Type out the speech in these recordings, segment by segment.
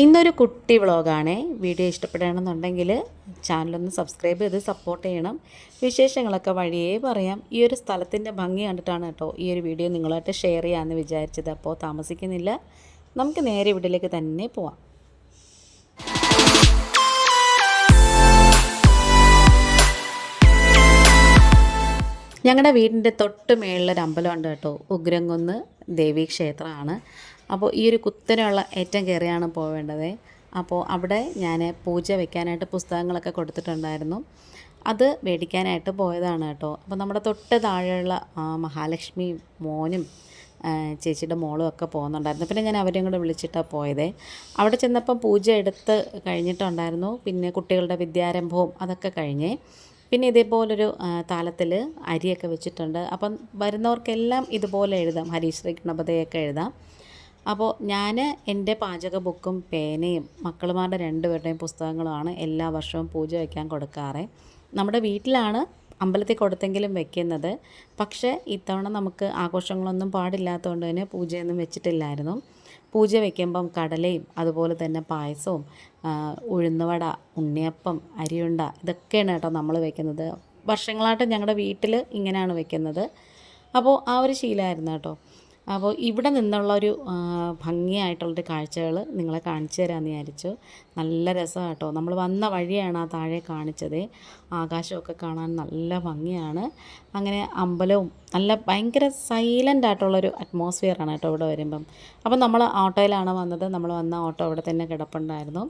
ഇന്നൊരു കുട്ടി വ്ളോഗാണേ. വീഡിയോ ഇഷ്ടപ്പെടുകയാണെന്നുണ്ടെങ്കിൽ ചാനലൊന്ന് സബ്സ്ക്രൈബ് ചെയ്ത് സപ്പോർട്ട് ചെയ്യണം. വിശേഷങ്ങളൊക്കെ വഴിയേ പറയാം. ഈ ഒരു സ്ഥലത്തിന്റെ ഭംഗി കണ്ടിട്ടാണ് കേട്ടോ ഈ ഒരു വീഡിയോ നിങ്ങളായിട്ട് ഷെയർ ചെയ്യാമെന്ന് വിചാരിച്ചത്. അപ്പോൾ താമസിക്കുന്നില്ല. നമുക്ക് നേരെ വീട്ടിലേക്ക് തന്നെ പോവാം. ഞങ്ങളുടെ വീടിന്റെ തൊട്ട് മേളിലൊരു അമ്പലമുണ്ട് കേട്ടോ. ഉഗ്രംകുന്ന് ദേവീക്ഷേത്രമാണ് അപ്പോൾ ഈ ഒരു കുത്തനെയുള്ള ഏറ്റം കയറിയാണ് പോവേണ്ടത്. അപ്പോൾ അവിടെ ഞാൻ പൂജ വെക്കാനായിട്ട് പുസ്തകങ്ങളൊക്കെ കൊടുത്തിട്ടുണ്ടായിരുന്നു. അത് മേടിക്കാനായിട്ട് പോയതാണ് കേട്ടോ. അപ്പോൾ നമ്മുടെ തൊട്ട് താഴെയുള്ള മഹാലക്ഷ്മി മോനും ചേച്ചിയുടെ മോളും ഒക്കെ പോകുന്നുണ്ടായിരുന്നു. പിന്നെ ഞാൻ അവരെയും കൂടെ വിളിച്ചിട്ടാണ് പോയത്. അവിടെ ചെന്നപ്പം പൂജ എടുത്ത് കഴിഞ്ഞിട്ടുണ്ടായിരുന്നു. പിന്നെ കുട്ടികളുടെ വിദ്യാരംഭവും അതൊക്കെ കഴിഞ്ഞേ. പിന്നെ ഇതേപോലൊരു താലത്തിൽ അരിയൊക്കെ വെച്ചിട്ടുണ്ട്. അപ്പം വരുന്നവർക്കെല്ലാം ഇതുപോലെ എഴുതാം. ഹരീശ്രീ ഗണപതയൊക്കെ എഴുതാം. അപ്പോൾ ഞാൻ എന്റെ പാചക ബുക്കും പേനയും മക്കളുമാരുടെ രണ്ടുപേരുടെയും പുസ്തകങ്ങളുമാണ് എല്ലാ വർഷവും പൂജ വയ്ക്കാൻ കൊടുക്കാറ്. നമ്മുടെ വീട്ടിലാണ് അമ്പലത്തിൽ കൊടുത്തെങ്കിലും വെക്കുന്നത്. പക്ഷേ ഇത്തവണ നമുക്ക് ആഘോഷങ്ങളൊന്നും പാടില്ലാത്തതുകൊണ്ട് തന്നെ പൂജയൊന്നും വെച്ചിട്ടില്ലായിരുന്നു. പൂജ വയ്ക്കുമ്പം കടലയും അതുപോലെ തന്നെ പായസവും ഉഴുന്നുവട ഉണ്ണിയപ്പം അരിയുണ്ട ഇതൊക്കെയാണ് കേട്ടോ നമ്മൾ വെക്കുന്നത്. വർഷങ്ങളായിട്ട് ഞങ്ങളുടെ വീട്ടിൽ ഇങ്ങനെയാണ് വെക്കുന്നത്. അപ്പോൾ ആ ഒരു ശീലമായിരുന്നു കേട്ടോ. അപ്പോൾ ഇവിടെ നിന്നുള്ളൊരു ആ, ഭംഗിയായിട്ടുള്ളൊരു കാഴ്ചകൾ നിങ്ങളെ കാണിച്ചു തരാമെന്ന് വിചാരിച്ചു. നല്ല രസമാണ് കേട്ടോ. നമ്മൾ വന്ന വഴിയാണ് ആ താഴെ കാണിച്ചത്. ആകാശമൊക്കെ കാണാൻ നല്ല ഭംഗിയാണ്. അങ്ങനെ അമ്പലവും നല്ല ഭയങ്കര സൈലന്റ് ആയിട്ടുള്ളൊരു അറ്റ്മോസ്ഫിയറാണ് കേട്ടോ ഇവിടെ വരുമ്പം. അപ്പം നമ്മൾ ഓട്ടോയിലാണ് വന്നത്. നമ്മൾ വന്ന ഓട്ടോ അവിടെ തന്നെ കിടപ്പുണ്ടായിരുന്നു.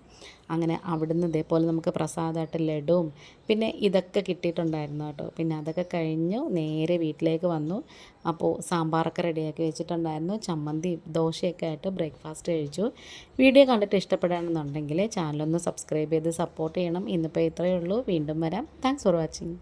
അങ്ങനെ അവിടുന്ന് ഇതേപോലെ നമുക്ക് പ്രസാദമായിട്ട് ലഡുവും പിന്നെ ഇതൊക്കെ കിട്ടിയിട്ടുണ്ടായിരുന്നു കേട്ടോ. പിന്നെ അതൊക്കെ കഴിഞ്ഞു നേരെ വീട്ടിലേക്ക് വന്നു. അപ്പോൾ സാമ്പാറൊക്കെ റെഡിയാക്കി വെച്ചിട്ടുണ്ടായിരുന്നു. ചമ്മന്തി ദോശയൊക്കെ ആയിട്ട് ബ്രേക്ക്ഫാസ്റ്റ് കഴിച്ചു. വീഡിയോ കണ്ടിട്ട് ഇഷ്ടപ്പെടുകയാണെന്നുണ്ടെങ്കിൽ ചാനലൊന്ന് സബ്സ്ക്രൈബ് ചെയ്ത് സപ്പോർട്ട് ചെയ്യണം. ഇന്നിപ്പോൾ ഇത്രയേ ഉള്ളൂ. വീണ്ടും വരാം. Thanks for watching